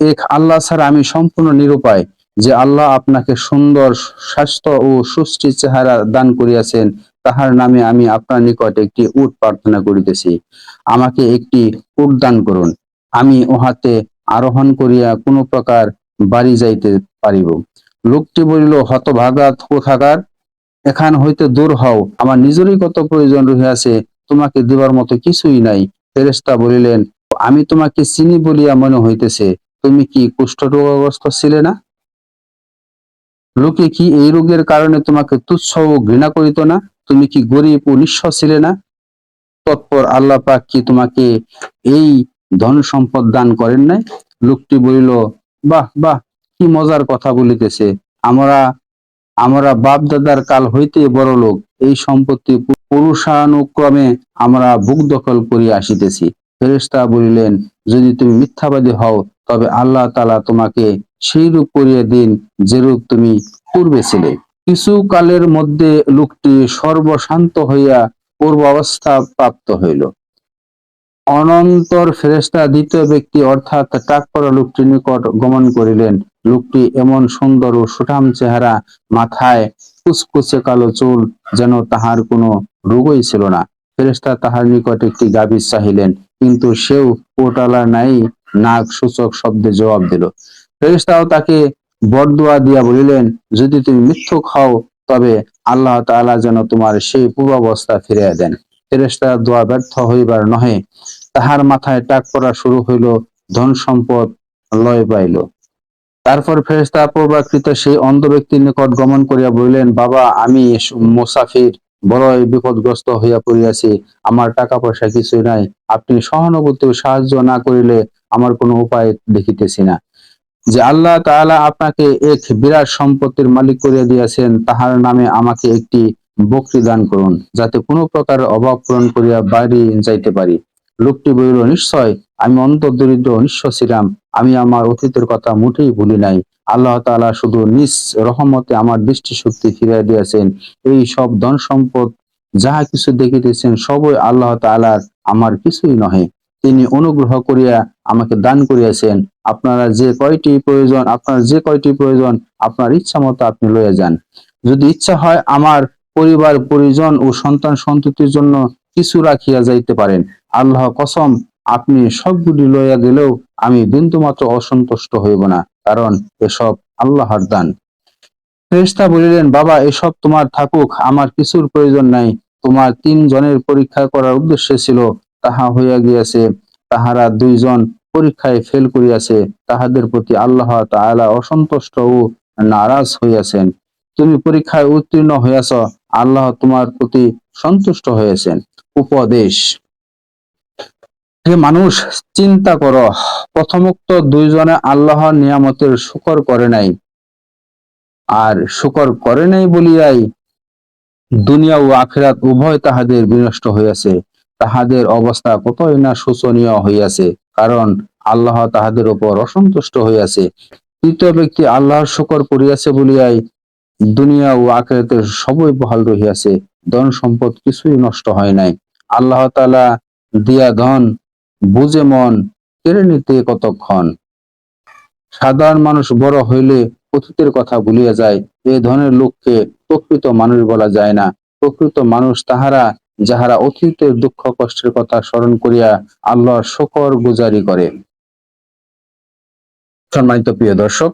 এক আল্লাহ ছাড়া আমি সম্পূর্ণ নিরুপায়, যে আল্লাহ আপনাকে সুন্দর, স্বাস্থ্য ও সুষ্টি চেহারা দান করিয়াছেন, তাহার নামে আমি আপনার নিকট একটি উট প্রার্থনা করিতেছি। আমাকে একটি উট দান করুন। আমি উহাতে আরোহণ করিয়া কোনো প্রকার বাড়ি যাইতে পারিব। লোকটি বলিল, হতভাগা কোথাকার? এখান হইতে দূর হও। আমার নিজেরই কত প্রয়োজন রহিয়াছে, তোমাকে দিবার মতো কিছুই নাই। ফেরেস্তা বলিলেন, আমি তোমাকে চিনি বলিয়া মনে হইতেছে। তুমি কি কুষ্ঠরোগগ্রস্ত ছিলে না? লোকে কি এই রোগের কারণে তোমাকে তুচ্ছ ও ঘৃণা করিত না? তুমি কি গরিব ও নিঃস্ব ছিলে না? তৎপর আল্লাহ পাক কি তোমাকে এই ধন সম্পদ দান করেন নাই? লোকটি বলিল, বাহ বাহ, কি মজার কথা বলিতেছে। আমরা আমরা বাপ দাদার কাল হইতে বড় লোক। এই সম্পত্তি পুরুষানুক্রমে আমরা বুক দখল করিয়া আসিতেছি। ফেরেশতা বলিলেন, যদি তুমি মিথ্যাবাদী হও তবে আল্লাহ তাআলা তোমাকে সেই রূপ করিয়া দিন যেরূপ তুমি পূর্বে ছিলে। কিছু কালের মধ্যে লোকটি সর্বশান্ত হইয়া পূর্ব অবস্থা প্রাপ্ত হইল। অনন্তর ফেরেশতা দ্বিতীয় ব্যক্তি অর্থাৎ টাক পরা লোকটির নিকট গমন করিলেন। লোকটি এমন সুন্দর ও সুঠাম চেহারা, মাথায় কুচকুচে কালো চুল, যেন তাহার কোনো রোগই ছিল না। ফেরেস্তা তাহার নিকট একটি গাভীর চাহিলেন, কিন্তু সেও কোটালা নাই নাক সূচক শব্দে জবাব দিল। ফেরেশতাও তাকে বরদোয়া দিয়া বলিলেন, যদি তুমি মিথ্যুক হও, তবে আল্লাহ তাআলা যেন তোমার সেই পূর্বাবস্থা ফিরিয়ে দেন। ফেরেশতার দোয়া ব্যর্থ হইবার নহে, তাহার মাথায় টাক পড়া শুরু হইল, ধন সম্পদ লয় পাইল। তারপর ফেরেশতা পূর্বাকৃত সেই অন্ধ ব্যক্তির নিকট গমন করিয়া বলিলেন, বাবা, আমি মুসাফির। বড়ই বিপদগ্রস্ত হইয়া পড়িয়াছি। আমার টাকা পয়সা কিছুই নাই। আপনি সহানুভূতি সাহায্য না করিলে আমার কোনো উপায় দেখিতেছি না। যে আল্লাহ তাআলা আপনাকে এক বিরাট সম্পত্তির মালিক করিয়া দিয়াছেন, তাহার নামে আমাকে একটি বকরি দান করুন, যাতে কোনো প্রকার অভাব পূরণ করিয়া বাড়ি যাইতে পারি। লোকটি বলিল, নিশ্চয়, আমি অন্তর দরিদ্র ও নিঃস্ব ছিলাম। আমি আমার অতীতের কথা মোটেই ভুলি নাই। আল্লাহ তাআলা শুধু নিজ রহমতে আমার দৃষ্টিশক্তি ফিরিয়ে দিয়েছেন। এই সব ধন সম্পদ যাহা কিছু দেখিতেছেন, সবই আল্লাহ তাআলার আমার কিছুই নহে। তিনি অনুগ্রহ করিয়া আমাকে দান করিয়াছেন। আপনারা যে কয়টি প্রয়োজন, আপনার যে কয়টি প্রয়োজন, আপনার ইচ্ছা মতো আপনি লইয়া যান। যদি ইচ্ছা হয়, আমার পরিবার, পরিজন ও সন্তান সন্ততির জন্য কিছু রাখিয়া যাইতে পারেন। আল্লাহ কসম আপনি সবগুলি লইয়া গেলেও আমি বিন্দুমাত্র অসন্তুষ্ট হইব না, কারণ এসব আল্লাহর দান। ফেরেশতা বলিলেন, বাবা, এসব তোমার থাকুক, আমার কিছুর প্রয়োজন নাই। তোমার তিন জনের পরীক্ষা করার উদ্দেশ্য ছিল, তাহা হইয়া গিয়াছে, তাহারা দুইজন পরীক্ষায় ফেল করিয়াছে, তাহাদের প্রতি আল্লাহ তাআলা অসন্তুষ্ট ও নারাজ হইয়াছেন। তুমি পরীক্ষায় উত্তীর্ণ হইয়াছ, আল্লাহ তোমার প্রতি সন্তুষ্ট হয়েছেন উপদেশ। হে মানুষ, চিন্তা করো। প্রথমোক্ত দুইজনে আল্লাহর নিয়ামতের শুকর করে নাই। আর শুকর করে নাই বলিয়াই দুনিয়া ও আখিরাত উভয় তাহাদের বিনষ্ট হইয়াছে। তাহাদের অবস্থা কতই না শোচনীয় হইয়াছে, কারণ আল্লাহ তাহাদের উপর অসন্তুষ্ট হইয়াছে। তৃতীয় ব্যক্তি আল্লাহর শুকর করিয়াছে বলিয়াই দুনিয়া ও আখিরাতের সবই বহাল রহিয়াছে। ধন সম্পদ কিছুই নষ্ট হয় নাই। আল্লাহ তাআলা দিয়া ধন বুঝে মন, কেড়ে নিতে কতক্ষণ? সাধারণ মানুষ বড় হইলে অতীতের কথা ভুলিয়া যায়, এ ধরনের লোককে প্রকৃত মানুষ বলা যায় না। প্রকৃত মানুষ তাহারা, যাহারা অতীতের দুঃখ কষ্টের কথা স্মরণ করিয়া আল্লাহর শকর গুজারি করে। সম্মানিত প্রিয় দর্শক,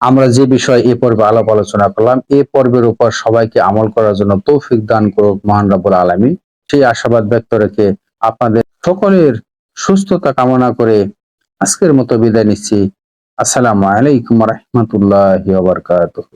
আমরা যে বিষয়ে এ পর্বে আলাপ আলোচনা করলাম, এ পর্বের উপর সবাইকে আমল করার জন্য তৌফিক দান করুক মহান রাব্বুল আলামিন। সেই আশাবাদ ব্যক্ত রেখে আপনাদের সকলের সুস্থতা কামনা করে আজকের মতো বিদায় নিচ্ছি। আসসালামু আলাইকুম রহমতুল্লাহ বারকাতুহ।